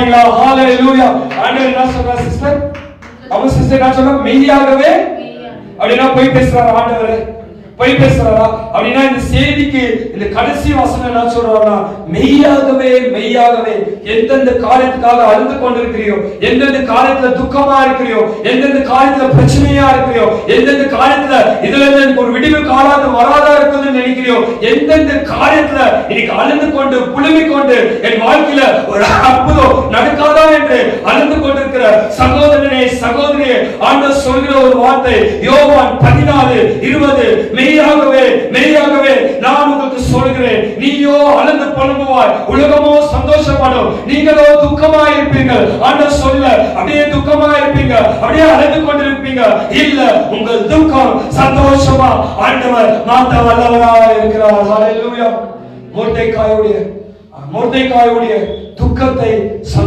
என்ன சொல்றார் சிஸ்டர் அவங்க சிஸ்டர் என்ன சொல்றா மெய்யாகவே அப்படின்னா போய் பேசுறாரு ஆண்டவர். போய் பேசுறாரா? அப்படின்னா இந்த செய்திக்கு இந்த கடைசி வசனம் என்ன சொல்றாருன்னா மெய்யாகவே மெய்யாகவே எந்தெந்த காரியத்துக்காக அழுது கொண்டிருக்கிறியோ எந்தெந்த காரியத்துல துக்கமா இருக்கிறியோ எந்தெந்த காரியத்துல பிரச்சனையா இருக்கிறியோ எந்தெந்த காரியத்துல இதுல இருந்து எனக்கு ஒரு விடிவு காலாது வராதா இருக்குதுன்னு நினைக்கிறியோ எந்தெந்த காரியத்துல இன்னைக்கு அழுந்து கொண்டு புழுமி கொண்டு என் வாழ்க்கையில ஒரு அற்புதம் நடக்காதா என்று அழுந்து கொண்டிருக்கிற சகோதரன் சகோதரியே ஆண்டவர் சொல்கிற ஒரு வார்த்தை யோவான் பதினாலு இருபது மெய்யாகவே மெய்யாகவே நான் உங்களுக்கு சொல்கிறேன். நீயோ அழுந்து புலம்புவாய் உலகமோ சந்தோஷப்படும். நீங்களோ துக்கமா இருப்பீர்கள். ஆண்டவர் சொல்ல அப்படியே துக்கமா இருப்பீங்க அப்படியே அழுது கொண்டிருப்பீங்க. இல்ல உங்கள் துக்கம் சந்தோஷமா? ஆண்டவர் மாத்த வல்லவரா இருக்கிறார். ஹalleluya மோர்தேக்காயுடைய மோர்தேக்காயுடைய துக்கத்தை